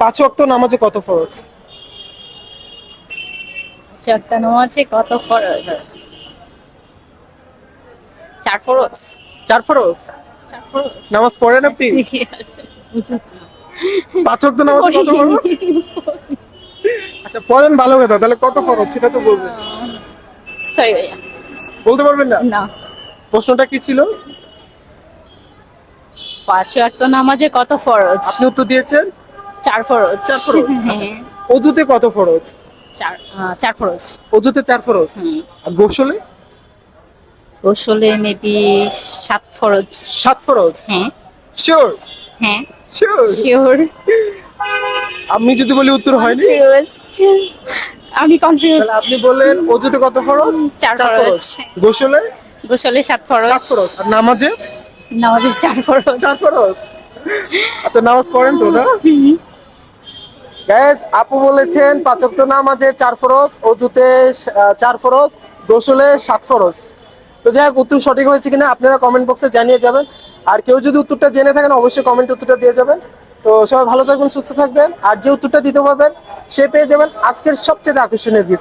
পাঁচ ওয়াক্ত নামাজে কত ফরজ? চারটা নামাজে কত ফরজ? চার ফরজ। চার ফরজ? চার ফরজ। নামাজ পড়েন আপনি? Serious? বুঝি না। পাঁচ ওয়াক্ত নামাজে কত ফরজ? আচ্ছা পড়েন ভালো কথা তাহলে কত ফরজ সেটা তো বলবেন। সরি ভাইয়া। বলতে পারবেন না? না। প্রশ্নটা কি ছিল? পাঁচ ওয়াক্ত নামাজে কত ফরজ? আপনি উত্তর দিয়েছেন? চার ফরজ। চার ফরজ আচ্ছা। অজুতে কত ফরজ? চার চার ফরজ। অজুতে চার ফরজ? হুম। আর গোসলে? গোসলে মেবি সাত ফরজ। সাত ফরজ? হ্যাঁ। শিওর? হ্যাঁ। শিওর? শিওর। আমি যদি বলি উত্তর হয়নি? আমি কনফিউজ আপনি বললেন অজুতে কত ফরজ? চার ফরজ। গোসলে? গোসলে সাত ফরজ। সাত ফরজ। আর নামাজে? নামাজে চার ফরজ। চার ফরজ। আচ্ছা নামাজ পড়েন তো না? গ্যাস আপু বলেছেন পাচক আছে চার ফরজ, অজুতে চার ফরজ, গোসলে সাত ফরজ। তো যাই হোক, উত্তর সঠিক হয়েছে কিনা আপনারা কমেন্ট বক্সে জানিয়ে যাবেন। আর কেউ যদি উত্তরটা জেনে থাকেন, অবশ্যই কমেন্ট উত্তরটা দিয়ে যাবেন। তো সবাই ভালো থাকবেন, সুস্থ থাকবেন। আর যে উত্তরটা দিতে পারবেন, সে পেয়ে যাবেন আজকের সবচেয়ে আকর্ষণীয় গিফট